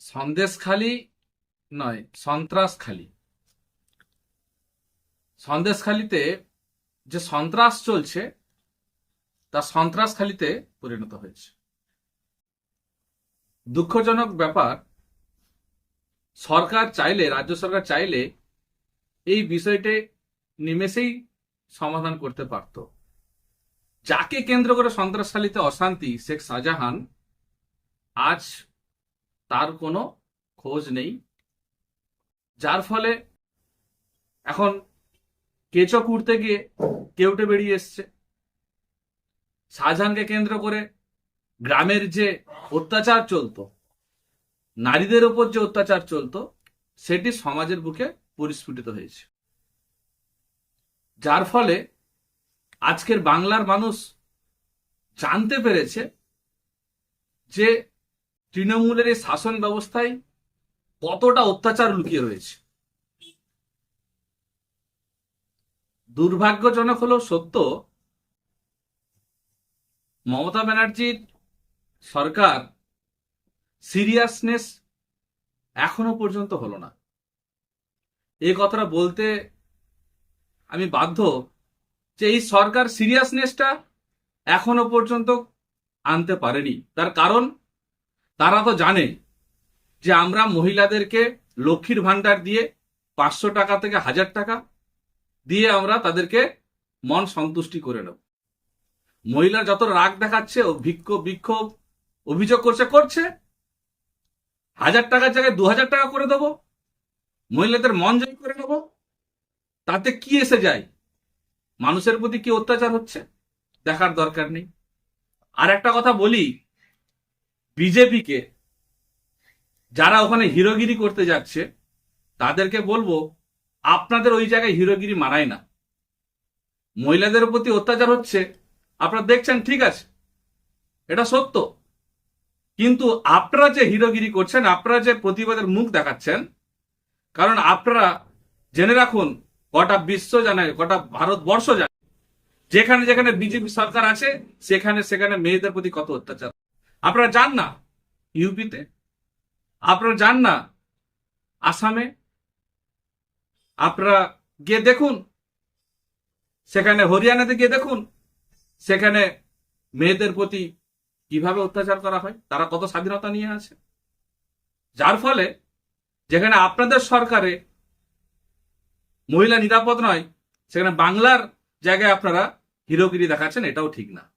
সন্দেশখালি নয়, সন্ত্রাসখালি। সন্দেশখালিতে যে সন্ত্রাস চলছে, তা সন্ত্রাসখালিতে পরিণত হয়েছে। দুঃখজনক ব্যাপার, সরকার চাইলে, রাজ্য সরকার চাইলে এই বিষয়টি নিমেষেই সমাধান করতে পারত। যাকে কেন্দ্র করে সন্ত্রাসখালিতে অশান্তি, শেখ শাহজাহান আজ তার কোনো খোঁজ নেই। যার ফলে এখন কেঁচো কুড়তে গিয়ে কেউটে বেরিয়ে এসছে। শাহজাহানকে কেন্দ্র করে গ্রামের যে অত্যাচার চলতো, নারীদের ওপর যে অত্যাচার চলতো, সেটি সমাজের বুকে পরিস্ফুটিত হয়েছে। যার ফলে আজকের বাংলার মানুষ জানতে পেরেছে যে তৃণমূলের এই শাসন ব্যবস্থায় কতটা অত্যাচার লুকিয়ে রয়েছে? দুর্ভাগ্যজনক হলেও সত্য, মমতা ব্যানার্জির সরকার সিরিয়াসনেস এখনও পর্যন্ত হলো না। এই কথাটা বলতে আমি বাধ্য যে এই সরকার সিরিয়াসনেসটা এখনও পর্যন্ত আনতে পারেনি। তার কারণ তারা তো জানে যে আমরা মহিলাদেরকে লক্ষ্মীর ভান্ডার দিয়ে পাঁচশো টাকা থেকে হাজার টাকা দিয়ে আমরা তাদেরকে মন সন্তুষ্টি করে নেব। মহিলা যত রাগ দেখাচ্ছে, ও বিক্ষোভ বিক্ষোভ অভিযোগ করছে করছে। হাজার টাকার জায়গায় দু হাজার টাকা করে দেবো। মহিলাদের মন জয় করে নেব। তাতে কি এসে যায়? মানুষের প্রতি কি অত্যাচার হচ্ছে? দেখার দরকার নেই। আর একটা কথা বলি বিজেপিকে যারা ওখানে হিরোগিরি করতে যাচ্ছে, তাদেরকে বলব, আপনাদের ওই জায়গায় হিরোগিরি মানায় না। মহিলাদের প্রতি অত্যাচার হচ্ছে, আপনারা দেখছেন, ঠিক আছে। এটা সত্য। কিন্তু আপনারা যে হিরোগিরি করছেন, আপনারা যে প্রতিবাদের মুখ দেখাচ্ছেন, কারণ আপনারা জেনে রাখুন, গোটা বিশ্ব জানে, গোটা ভারতবর্ষ জানে, যেখানে যেখানে বিজেপি সরকার আছে, সেখানে সেখানে মেয়েদের প্রতি কত অত্যাচার। আপনারা যান না ইউপিতে। আপনারা যান না আসামে। আপনারা গিয়ে দেখুন। সেখানে হরিয়ানাতে গিয়ে দেখুন। সেখানে মেয়েদের প্রতি কীভাবে অত্যাচার করা হয়, তারা কত স্বাধীনতা নিয়ে আছে। যার ফলে যেখানে আপনাদের সরকারে মহিলা নিরাপদ নয়, সেখানে বাংলার জায়গায় আপনারা হিরোগিরি দেখাচ্ছেন, এটাও ঠিক না।